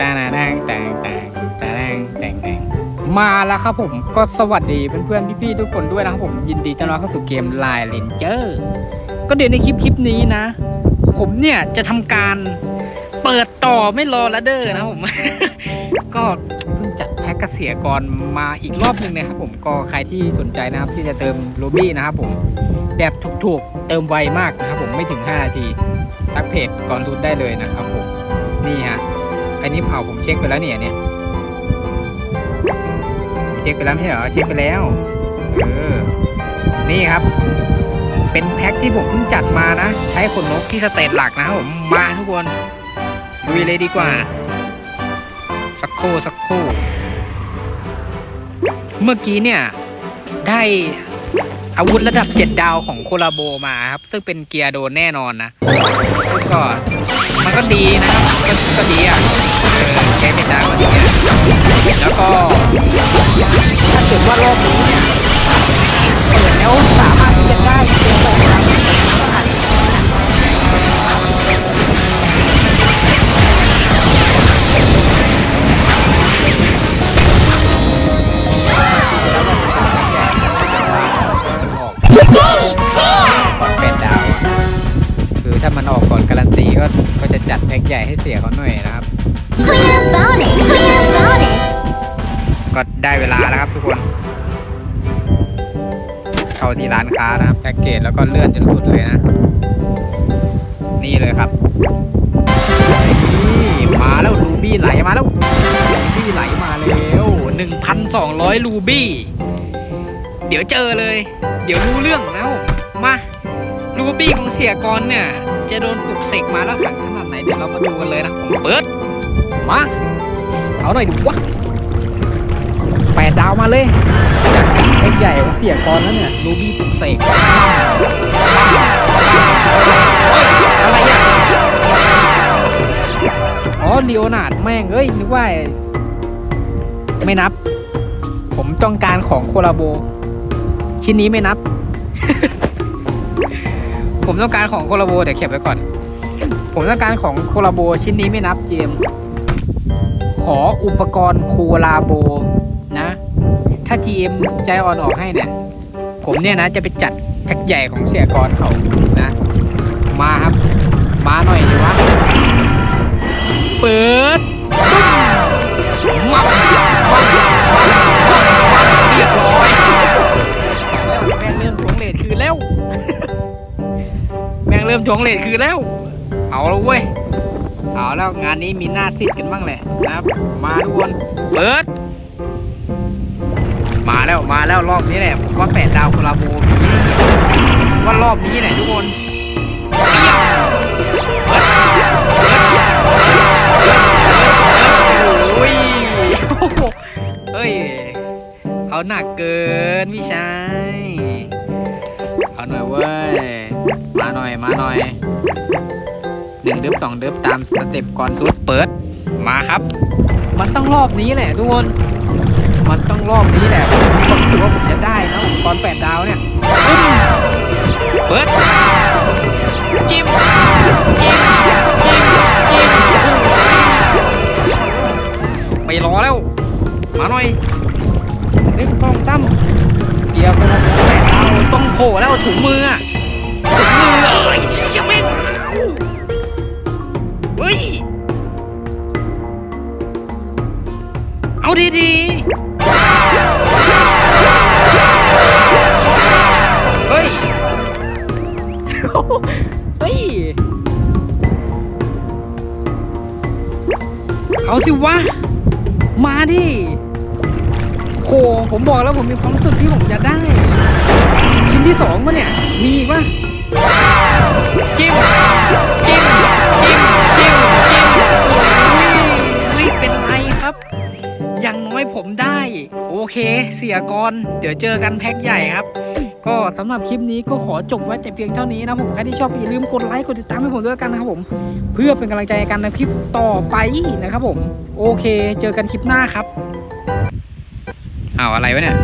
ตานาดังแต่งแต่งแต่งแต่งแต่งมาแล้วครับผมก็สวัสดีเพื่อนๆพี่ๆทุกคนด้วยนะครับผมยินดีต้อนรับเข้าสู่เกม Line Ranger ก็เดี๋ยวในคลิปคลิปนี้นะ ผมเนี่ยจะทำการเปิดต่อไม่รอละเด้อนะครับผม ก็เพิ่งจัดแพ็กเกษตรกรมาอีกรอบหนึ่งนะครับผมก็ใครที่สนใจนะครับที่จะเติมโรบี้นะครับผมแบบถูกๆเติมไวมากนะครับผมไม่ถึง5นาทีทักเพจก่อนรุดได้เลยนะครับผมนี่ฮะ อันนี้เผาผมเช็คไปแล้วเนี่ยเนี่ยผมเช็คไปแล้วไม่ใช่เหรอเช็คไปแล้วเออนี่ครับ เป็นแพ็คที่ผมเพิ่งจัดมานะ ใช้ขนนกที่สเตตหลักนะครับผมมาทุกคนลุยเลยดีกว่า สักคู่สักคู่เมื่อกี้เนี่ย ได้อาวุธระดับ 7 ดาวของโคลาโบมาครับ ซึ่งเป็นเกียร์โดนแน่นอนนะ ก็มันก็ดีนะครับ ก็ก็ดีอะ แค่เจ็ดดาวก็ดีอะแล้วก็ถ้าเกิดว่ารอบนี้เนี่ยเปิดแล้วสามารถที่จะได้เกียร์สองดาวก็อาจจะก่อนเป็ดดาวคือถ้ามันออกก่อนการันตีก็ก็จะจัดแพ็กใหญ่ให้เสียเขาหน่อยนะครับ ก็ได้เวลาแล้วครับทุกคน เข้าที่ร้านค้านะครับแพ็กเกจแล้วก็เลื่อนจนสุดเลยนะ นี่เลยครับนี่มาแล้วรูบี้ไหลมาแล้วรูบี้ไหลมาแล้ว1,200รูบี้ เดี๋ยวเจอเลย เดี๋ยวรู้เรื่องนะผมมารูบี้ของเสียกรเนี่ย จะโดนปลุกเสกมาแล้วขังขนาดไหนเดี๋ยวเรามาดูกันเลยนะผมเปิดมา เอาหน่อยดูวะ ดาวมาเลยไอ้ใหญ่เสียกรแล้วเนี่ยรูบี้ปลุกเสกอะไรอะอ๋อลีโอนาดแม่งเอ้ยนึกว่า ไม่นับ ผมต้องการของโคลาโบ ชิ้นนี้ไม่นับ ผมต้องการของโคลาโบเดี๋ยวเก็บไว้ก่อน ผมต้องการของโคลาโบชิ้นนี้ไม่นับเจมขออุปกรณ์โคลาโบ ถ้า GM ใจอ่อนออกให้เนี่ย ผมเนี่ยนะจะไปจัดแพ็กใหญ่ของเสียกรเขานะ มาครับ มาหน่อยดีวะเปิดมาเรียบร้อยแล้วแม่งเริ่มทวงเลทคืนแล้ว แม่งเริ่มทวงเลทคืนแล้ว เอาแล้วเว้ย เอาแล้วงานนี้มีหน้าซิดกันบ้างแหละนะครับ มาทุกคน เปิด มาแล้วมาแล้วรอบนี้แหละผมว่าแปดดาวโคลาโบว่ารอบนี้แหละทุกคนโอ้ยโอ้โหเฮ้ยเอาหนักเกินพี่ชายเอาหน่อยเว้ยมาหน่อยมาหน่อยหนึ่งเดิบสองเดิบตามสเต็ปก่อนสุดเปิดมาครับ มันต้องรอบนี้แหละทุกคน มันต้องรอบนี้แหละผมถือว่าผมจะได้นะอุปกรณ์แปดดาวเนี่ยเปิดจิ้มจิ้มจิ้มจิ้มไม่รอแล้ว มาหน่อยหนึ่งสองสามเกียร์คนละแปดดาวต้องโผล่แล้วถุงมืออะถุงมือเอ้ยยังไม่มาเฮ้ยเอาดี เอาสิวะ มาดิโหผมบอกแล้วผมมีความรู้สึกที่ผมจะได้ ชิ้นที่สองปะเนี่ย มีอีกปะจิ้มจิ้มจิ้มจิ้มจิ้มอุ้ยไม่เป็นไรครับ อย่างน้อยผมได้ โอเค เสียก่อนเดี๋ยวเจอกันแพ็คใหญ่ครับ ก็สำหรับคลิปนี้ก็ขอจบไว้แต่เพียงเท่านี้นะผมใครที่ชอบอย่าลืมกดไลค์กดติดตามให้ผมด้วยกันนะครับผม เพื่อเป็นกำลังใจกันในคลิปต่อไปนะครับผม โอเค เจอกันคลิปหน้าครับอ้าวอะไรวะเนี่ย